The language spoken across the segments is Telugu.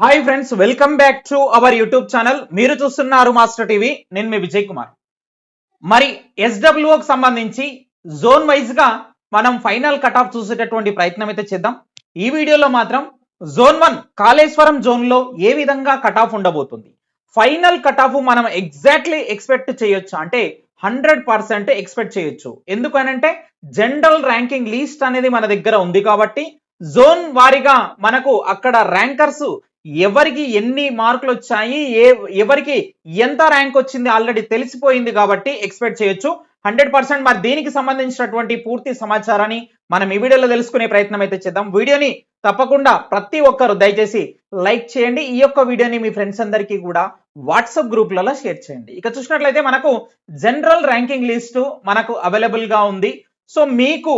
Hi friends welcome back to our YouTube channel మీరు చూస్తున్నారు మాస్టర్ టీవీ నేను మీ విజయ్ కుమార్. మరి ఎస్డబ్ల్యూకి సంబంధించి జోన్ వైజ్గా మనం ఫైనల్ కట్ ఆఫ్ చూసేటటువంటి ప్రయత్నం అయితే చేద్దాం. ఈ వీడియోలో మాత్రం జోన్ వన్ కాళేశ్వరం జోన్లో ఏ విధంగా కట్ ఆఫ్ ఉండబోతుంది? ఫైనల్ కట్ ఆఫ్ మనం ఎగ్జాక్ట్లీ ఎక్స్పెక్ట్ చేయొచ్చు. అంటే హండ్రెడ్ పర్సెంట్ ఎక్స్పెక్ట్ చేయొచ్చు. ఎందుకనంటే జనరల్ ర్యాంకింగ్ లీస్ట్ అనేది మన దగ్గర ఉంది కాబట్టి జోన్ వారీగా మనకు అక్కడ ర్యాంకర్స్ ఎవరికి ఎన్ని మార్కులు వచ్చాయి ఏ ఎవరికి ఎంత ర్యాంక్ వచ్చింది ఆల్రెడీ తెలిసిపోయింది కాబట్టి ఎక్స్పెక్ట్ చేయొచ్చు. హండ్రెడ్ పర్సెంట్ మరి దీనికి సంబంధించినటువంటి పూర్తి సమాచారాన్ని మనం ఈ వీడియోలో తెలుసుకునే ప్రయత్నం అయితే చేద్దాం. వీడియోని తప్పకుండా ప్రతి ఒక్కరు దయచేసి లైక్ చేయండి. ఈ యొక్క వీడియోని మీ ఫ్రెండ్స్ అందరికీ కూడా వాట్సాప్ గ్రూప్లలో షేర్ చేయండి. ఇక చూసినట్లయితే మనకు జనరల్ ర్యాంకింగ్ లిస్టు మనకు అవైలబుల్గా ఉంది. సో మీకు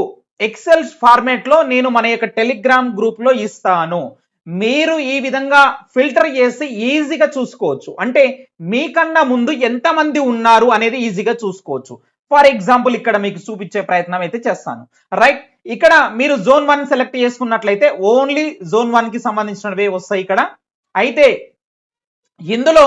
ఎక్సెల్ ఫార్మేట్లో నేను మన యొక్క టెలిగ్రామ్ గ్రూప్లో ఇస్తాను. మీరు ఈ విధంగా ఫిల్టర్ చేసి ఈజీగా చూసుకోవచ్చు. అంటే మీకన్నా ముందు ఎంతమంది ఉన్నారు అనేది ఈజీగా చూసుకోవచ్చు. ఫర్ ఎగ్జాంపుల్ ఇక్కడ మీకు చూపించే ప్రయత్నం అయితే చేస్తాను. రైట్? ఇక్కడ మీరు జోన్ వన్ సెలెక్ట్ చేసుకున్నట్లయితే ఓన్లీ జోన్ వన్కి సంబంధించినవే వస్తాయి ఇక్కడ. అయితే ఇందులో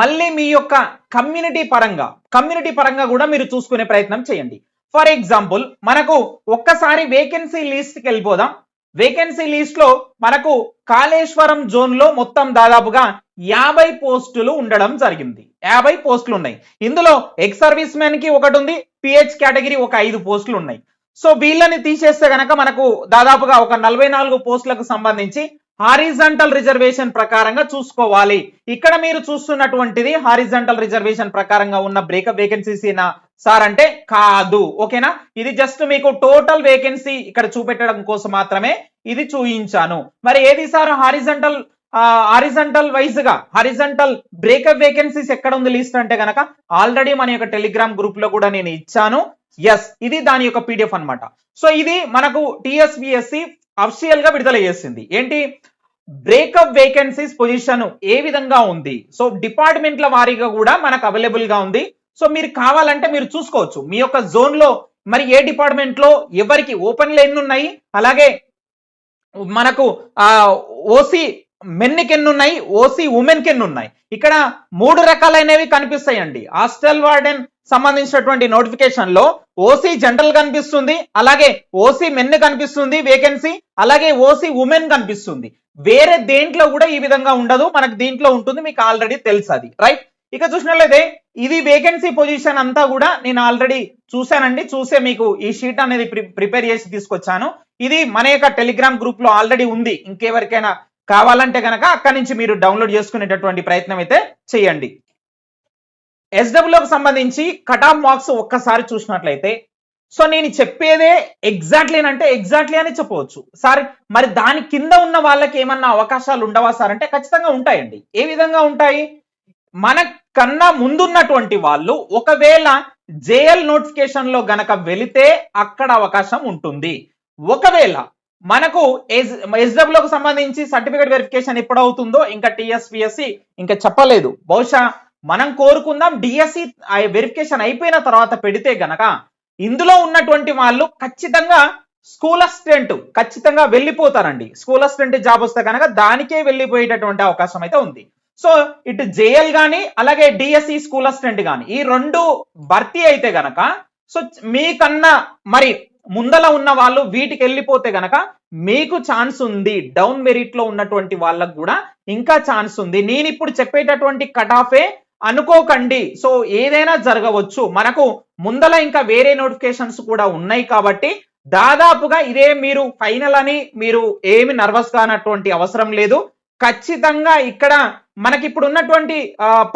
మళ్ళీ మీ యొక్క కమ్యూనిటీ పరంగా కమ్యూనిటీ పరంగా కూడా మీరు చూసుకునే ప్రయత్నం చేయండి. ఫర్ ఎగ్జాంపుల్ మనకు ఒక్కసారి వేకెన్సీ లిస్ట్కి వెళ్ళిపోదాం. వేకెన్సీ లీస్ట్లో మనకు కాళేశ్వరం జోన్లో మొత్తం దాదాపుగా యాభై పోస్టులు ఉండడం జరిగింది. యాభై పోస్టులు ఉన్నాయి ఇందులో ఎక్స్ సర్వీస్ మెన్కి ఒకటి ఉంది పిహెచ్ కేటగిరీ ఒక ఐదు పోస్టులు ఉన్నాయి సో వీళ్ళని తీసేస్తే గనక మనకు దాదాపుగా ఒక నలభై నాలుగు పోస్టులకు సంబంధించి హారిజంటల్ రిజర్వేషన్ ప్రకారంగా చూసుకోవాలి. ఇక్కడ మీరు చూస్తున్నటువంటిది హారిజంటల్ రిజర్వేషన్ ప్రకారంగా ఉన్న బ్రేకప్ వేకెన్సీస్ సార్ అంటే కాదు. ఓకేనా? ఇది జస్ట్ మీకు టోటల్ వేకెన్సీ ఇక్కడ చూపెట్టడం కోసం మాత్రమే ఇది చూయించాను. మరి ఏది సార్ హారిజంటల్ హారిజంటల్ వైజ్గా? హారిజంటల్ బ్రేకప్ వేకెన్సీస్ ఎక్కడ ఉంది లిస్ట్ అంటే గనక ఆల్రెడీ మన యొక్క టెలిగ్రామ్ గ్రూప్లో కూడా నేను ఇచ్చాను. ఎస్ ఇది దాని యొక్క పీడిఎఫ్ అన్నమాట. సో ఇది మనకు టిఎస్బిఎస్సి అఫిషియల్గా విడుదల చేసింది. ఏంటి? బ్రేకప్ వేకెన్సీస్ పొజిషన్ ఏ విధంగా ఉంది? సో డిపార్ట్మెంట్ల వారీగా కూడా మనకు అవైలబుల్గా ఉంది. సో మీరు కావాలంటే మీరు చూసుకోవచ్చు. మీ యొక్క జోన్లో మరి ఏ డిపార్ట్మెంట్లో ఎవరికి ఓపెన్లు ఎన్ని ఉన్నాయి? అలాగే మనకు ఓసీ మెన్కి ఎన్ని ఉన్నాయి ఓసీ ఉమెన్కి ఎన్ని ఉన్నాయి ఇక్కడ మూడు రకాలైనవి కనిపిస్తాయండి. హాస్టల్ వార్డెన్ సంబంధించినటువంటి నోటిఫికేషన్లో ఓసీ జనరల్ కనిపిస్తుంది అలాగే ఓసీ మెన్ కనిపిస్తుంది వేకెన్సీ అలాగే ఓసీ ఉమెన్ కనిపిస్తుంది. వేరే దేంట్లో కూడా ఈ విధంగా ఉండదు మనకు దీంట్లో ఉంటుంది మీకు ఆల్రెడీ తెలుసు అది రైట్ ఇక చూసినట్లయితే ఇది వేకెన్సీ పొజిషన్ అంతా కూడా నేను ఆల్రెడీ చూశానండి చూసే మీకు ఈ షీట్ అనేది ప్రిపేర్ చేసి తీసుకొచ్చాను. ఇది మన యొక్క టెలిగ్రామ్ గ్రూప్లో ఆల్రెడీ ఉంది ఇంకెవరికైనా కావాలంటే కనుక అక్కడి నుంచి మీరు డౌన్లోడ్ చేసుకునేటటువంటి ప్రయత్నం అయితే చేయండి. ఎస్డబ్ల్యూకి సంబంధించి కటాఫ్ మార్క్స్ ఒక్కసారి చూసినట్లయితే సో నేను చెప్పేదే ఎగ్జాక్ట్లీ అంటే ఎగ్జాక్ట్లీ అని చెప్పవచ్చు. సార్ మరి దాని కింద ఉన్న వాళ్ళకి ఏమన్నా అవకాశాలు ఉండవా సార్? అంటే ఖచ్చితంగా ఉంటాయండి. ఏ విధంగా ఉంటాయి? మన కన్నా ముందున్నటువంటి వాళ్ళు ఒకవేళ జేఎల్ నోటిఫికేషన్లో గనక వెళితే అక్కడ అవకాశం ఉంటుంది. ఒకవేళ మనకు ఎస్డబ్ల్యూకి సంబంధించి సర్టిఫికేట్ వెరిఫికేషన్ ఎప్పుడు అవుతుందో ఇంకా టిఎస్పిఎస్సి ఇంకా చెప్పలేదు. బహుశా మనం కోరుకుందాం డిఎస్సి వెరిఫికేషన్ అయిపోయిన తర్వాత పెడితే గనక ఇందులో ఉన్నటువంటి వాళ్ళు ఖచ్చితంగా స్కూల్ అసిస్టెంట్ ఖచ్చితంగా వెళ్ళిపోతారండి. స్కూల్ అసిస్టెంట్ జాబ్ వస్తే కనుక దానికే వెళ్ళిపోయేటటువంటి అవకాశం అయితే ఉంది. సో ఇటు జేఎల్ గాని అలాగే డిఎస్సి స్కూల్ అసిస్టెంట్ గాని ఈ రెండు భర్తీ అయితే గనక సో మీకన్నా మరి ముందల ఉన్న వాళ్ళు వీటికి వెళ్ళిపోతే గనక మీకు ఛాన్స్ ఉంది. డౌన్ మెరిట్లో ఉన్నటువంటి వాళ్ళకు కూడా ఇంకా ఛాన్స్ ఉంది. నేను ఇప్పుడు చెప్పేటటువంటి కట్ ఆఫే అనుకోకండి. సో ఏదైనా జరగవచ్చు. మనకు ముందల ఇంకా వేరే నోటిఫికేషన్స్ కూడా ఉన్నాయి కాబట్టి దాదాపుగా ఇదే మీరు ఫైనల్ అని మీరు ఏమి నర్వస్ కానటువంటి అవసరం లేదు. ఖచ్చితంగా ఇక్కడ మనకి ఇప్పుడు ఉన్నటువంటి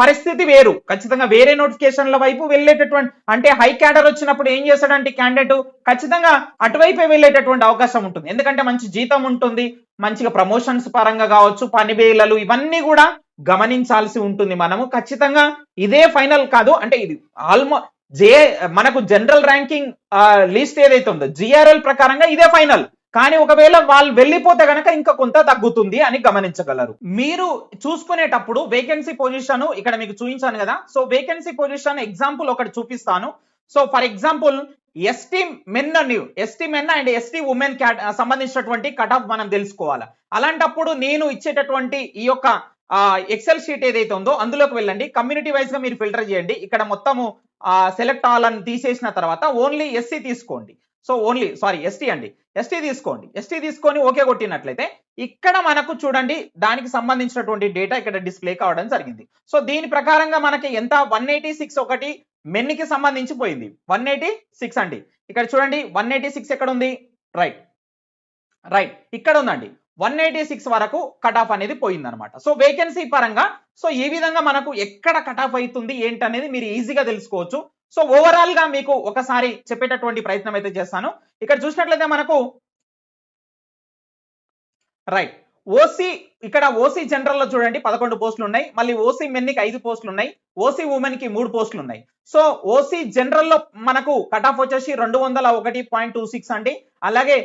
పరిస్థితి వేరు. ఖచ్చితంగా వేరే నోటిఫికేషన్ల వైపు వెళ్ళేటటువంటి అంటే హై క్యాడర్ వచ్చినప్పుడు ఏం చేస్తాడంటే క్యాండిడేట్ ఖచ్చితంగా అటువైపే వెళ్ళేటటువంటి అవకాశం ఉంటుంది. ఎందుకంటే మంచి జీతం ఉంటుంది మంచిగా ప్రమోషన్స్ పరంగా కావచ్చు పనివేలలు ఇవన్నీ కూడా గమనించాల్సి ఉంటుంది మనము. ఖచ్చితంగా ఇదే ఫైనల్ కాదు అంటే ఇది ఆల్మో జే మనకు జనరల్ ర్యాంకింగ్ లిస్ట్ ఏదైతే ఉందో జిఆర్ఎల్ ప్రకారంగా ఇదే ఫైనల్. కానీ ఒకవేళ వాళ్ళు వెళ్ళిపోతే గనక ఇంకా కొంత తగ్గుతుంది అని గమనించగలరు. మీరు చూసుకునేటప్పుడు వేకెన్సీ పొజిషన్ ఇక్కడ మీకు చూపించాను కదా. సో వేకెన్సీ పొజిషన్ ఎగ్జాంపుల్ ఒకటి చూపిస్తాను. So for example ST men and. ST men and ST women సంబంధించినటువంటి కట్ ఆఫ్ మనం తెలుసుకోవాలి. అలాంటప్పుడు నేను ఇచ్చేటటువంటి ఈ యొక్క ఎక్సెల్ షీట్ ఏదైతే ఉందో అందులోకి వెళ్ళండి. కమ్యూనిటీ వైజ్గా మీరు ఫిల్టర్ చేయండి. ఇక్కడ మొత్తము సెలెక్ట్ అవ్వాలని అని తీసేసిన తర్వాత ఓన్లీ ఎస్సీ తీసుకోండి. సో ఓన్లీ సారీ ఎస్టీ అండి. ఎస్టీ తీసుకోండి. ఎస్టీ తీసుకొని ఓకే కొట్టినట్లయితే ఇక్కడ మనకు చూడండి దానికి సంబంధించినటువంటి డేటా ఇక్కడ డిస్ప్లే కావడం జరిగింది. సో దీని ప్రకారంగా మనకి ఎంత? వన్ ఎయిటీ సిక్స్ ఒకటి మెన్కి సంబంధించి పోయింది. వన్ ఎయిటీ సిక్స్ అండి. ఇక్కడ చూడండి వన్ ఎయిటీ సిక్స్ ఎక్కడ ఉంది? రైట్ రైట్ ఇక్కడ ఉందండి. వన్ ఎయిటీ సిక్స్ వరకు కట్ ఆఫ్ అనేది పోయింది అనమాట సో వేకెన్సీ పరంగా సో ఈ విధంగా మనకు ఎక్కడ కట్ ఆఫ్ అవుతుంది ఏంటనేది మీరు ఈజీగా తెలుసుకోవచ్చు. సో ఓవరాల్గా మీకు ఒకసారి చెప్పేటటువంటి ప్రయత్నం అయితే చేస్తాను. ఇక్కడ చూసినట్లయితే మనకు రైట్. ఓసీ ఇక్కడ ఓసీ జనరల్లో చూడండి పదకొండు పోస్టులు ఉన్నాయి. మళ్ళీ ఓసీ మెన్కి ఐదు పోస్టులు ఉన్నాయి. ఓసీ ఉమెన్కి మూడు పోస్టులు ఉన్నాయి. సో ఓసీ జనరల్లో మనకు కట్ ఆఫ్ వచ్చేసి రెండు వందల ఒకటి పాయింట్ టూ సిక్స్ అండి. అలాగే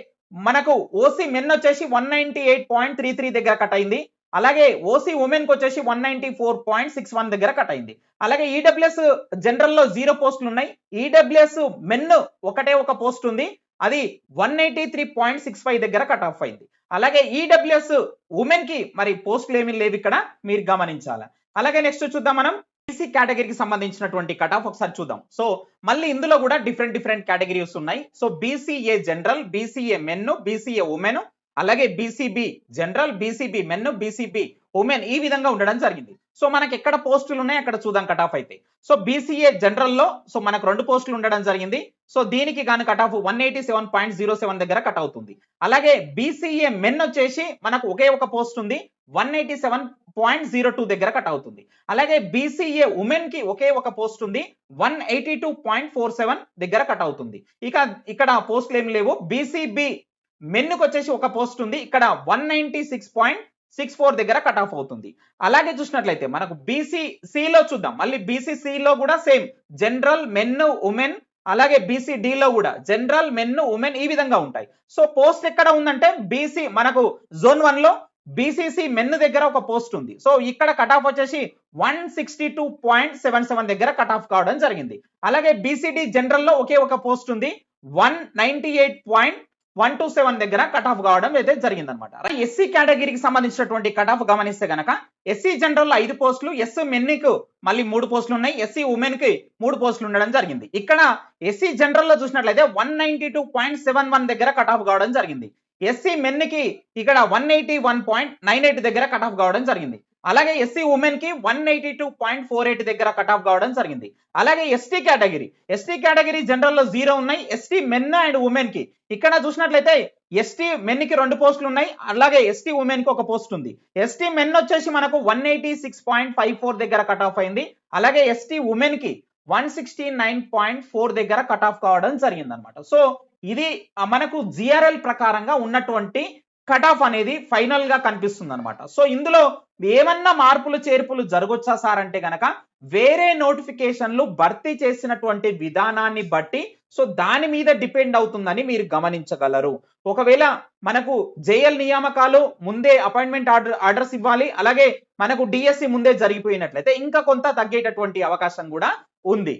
మనకు ఓసీ మెన్ వచ్చేసి one ninety eight point three three దగ్గర కట్ అయింది. అలాగే ఓసీ ఉమెన్కి వచ్చేసి one ninety four point six one దగ్గర కట్ అయింది. అలాగే ఈడబ్ల్యూఎస్ జనరల్లో జీరో పోస్టులు ఉన్నాయి. ఈడబ్ల్యూఎస్ మెన్ ఒకటే ఒక పోస్ట్ ఉంది. అది one eighty three point six five దగ్గర కట్ ఆఫ్ అయింది. అలాగే ఈడబ్ల్యూఎస్ ఉమెన్కి మరి పోస్టులు ఏమీ లేవు ఇక్కడ. మీరు గమనించాలి. అలాగే నెక్స్ట్ చూద్దాం మనం. బీసీ కేటగిరీకి సంబంధించినటువంటి కట్ ఆఫ్ ఒకసారి చూద్దాం. సో మళ్ళీ ఇందులో కూడా డిఫరెంట్ డిఫరెంట్ కేటగిరీస్ ఉన్నాయి. So BCA general BCA men BCA women అలాగే BCB general BCB men BCB women ఈ విధంగా ఉండడం జరిగింది. సో మనకి ఎక్కడ పోస్టులు ఉన్నాయి అక్కడ చూద్దాం కట్ ఆఫ్ అయితే. సో బీసీఏ జనరల్లో సో మనకు రెండు పోస్టులు ఉండడం జరిగింది. సో దీనికి కానీ cut off one eighty seven point zero seven దగ్గర కట్ అవుతుంది. అలాగే బీసీఏ మెన్ వచ్చేసి మనకు ఒకే ఒక పోస్ట్ ఉంది one eighty seven point zero two దగ్గర కట్ అవుతుంది. అలాగే బీసీఏ ఉమెన్కి ఒకే ఒక పోస్ట్ ఉంది one eighty two point four seven దగ్గర కట్ అవుతుంది. ఇక ఇక్కడ పోస్టులు ఏమి లేవు. బీసీబీ మెన్కి వచ్చేసి ఒక పోస్ట్ ఉంది. ఇక్కడ one ninety six point six four దగ్గర కట్ ఆఫ్ అవుతుంది. అలాగే చూసినట్లయితే మనకు బీసీసీలో లో చూద్దాం. మళ్ళీ బీసీసీలో లో కూడా సేమ్ జనరల్ మెన్ ఉమెన్ అలాగే బీసీ లో కూడా జనరల్ మెన్ ఉమెన్ ఈ విధంగా ఉంటాయి. సో పోస్ట్ ఎక్కడ ఉందంటే బీసీ మనకు జోన్ వన్లో బీసీసీ మెన్ దగ్గర ఒక పోస్ట్ ఉంది. సో ఇక్కడ కట్ ఆఫ్ వచ్చేసి one sixty two point seven seven దగ్గర కట్ ఆఫ్ కావడం జరిగింది. అలాగే బీసీడీ జనరల్లో ఒకే ఒక పోస్ట్ ఉంది. One ninety eight point one two seven దగ్గర కట్ ఆఫ్ కావడం అయితే జరిగిందనమాట. ఎస్సీ కేటగిరీకి సంబంధించినటువంటి కట్ ఆఫ్ గమనిస్తే గనక ఎస్సీ జనరల్ ఐదు పోస్టులు ఎస్ మెన్కి మళ్ళీ మూడు పోస్టులు ఉన్నాయి ఎస్సీ ఉమెన్కి మూడు పోస్టులు ఉండడం జరిగింది. ఇక్కడ ఎస్సీ జనరల్లో చూసినట్లయితే one ninety two point seven one దగ్గర కట్ ఆఫ్ కావడం జరిగింది. ఎస్సీ మెన్కి ఇక్కడ one eighty one point nine eight దగ్గర కట్ ఆఫ్ కావడం జరిగింది. అలాగే ఎస్సీ ఉమెన్కి one eighty two point four eight దగ్గర కట్ ఆఫ్ కావడం జరిగింది. అలాగే ఎస్టీ కేటగిరీ ఎస్టీ కేటగిరీ జనరల్లో జీరో ఉన్నాయి. ఎస్టీ మెన్ అండ్ ఉమెన్కి. ఇక్కడ చూసినట్లయితే ఎస్టీ మెన్కి రెండు పోస్టులు ఉన్నాయి. అలాగే ఎస్టీ ఉమెన్కి ఒక పోస్ట్ ఉంది. ఎస్టీ మెన్ వచ్చేసి మనకు one eighty six point five four దగ్గర కట్ ఆఫ్ అయింది. అలాగే ఎస్టీ ఉమెన్కి one sixty nine point four దగ్గర కట్ ఆఫ్ కావడం జరిగింది అనమాట సో ఇది మనకు జిఆర్ఎల్ ప్రకారంగా ఉన్నటువంటి కట్ ఆఫ్ అనేది ఫైనల్గా కనిపిస్తుంది అనమాట సో ఇందులో ఏమన్నా మార్పులు చేర్పులు జరగొచ్చా సార్ అంటే గనక వేరే నోటిఫికేషన్లు భర్తీ చేసినటువంటి విధానాన్ని బట్టి సో దాని మీద డిపెండ్ అవుతుందని మీరు గమనించగలరు. ఒకవేళ మనకు జేఎల్ నియామకాలు ముందే అపాయింట్మెంట్ ఆర్డర్ ఆర్డర్స్ ఇవ్వాలి అలాగే మనకు డిఎస్సి ముందే జరిగిపోయినట్లయితే ఇంకా కొంత తగ్గేటటువంటి అవకాశం కూడా ఉంది.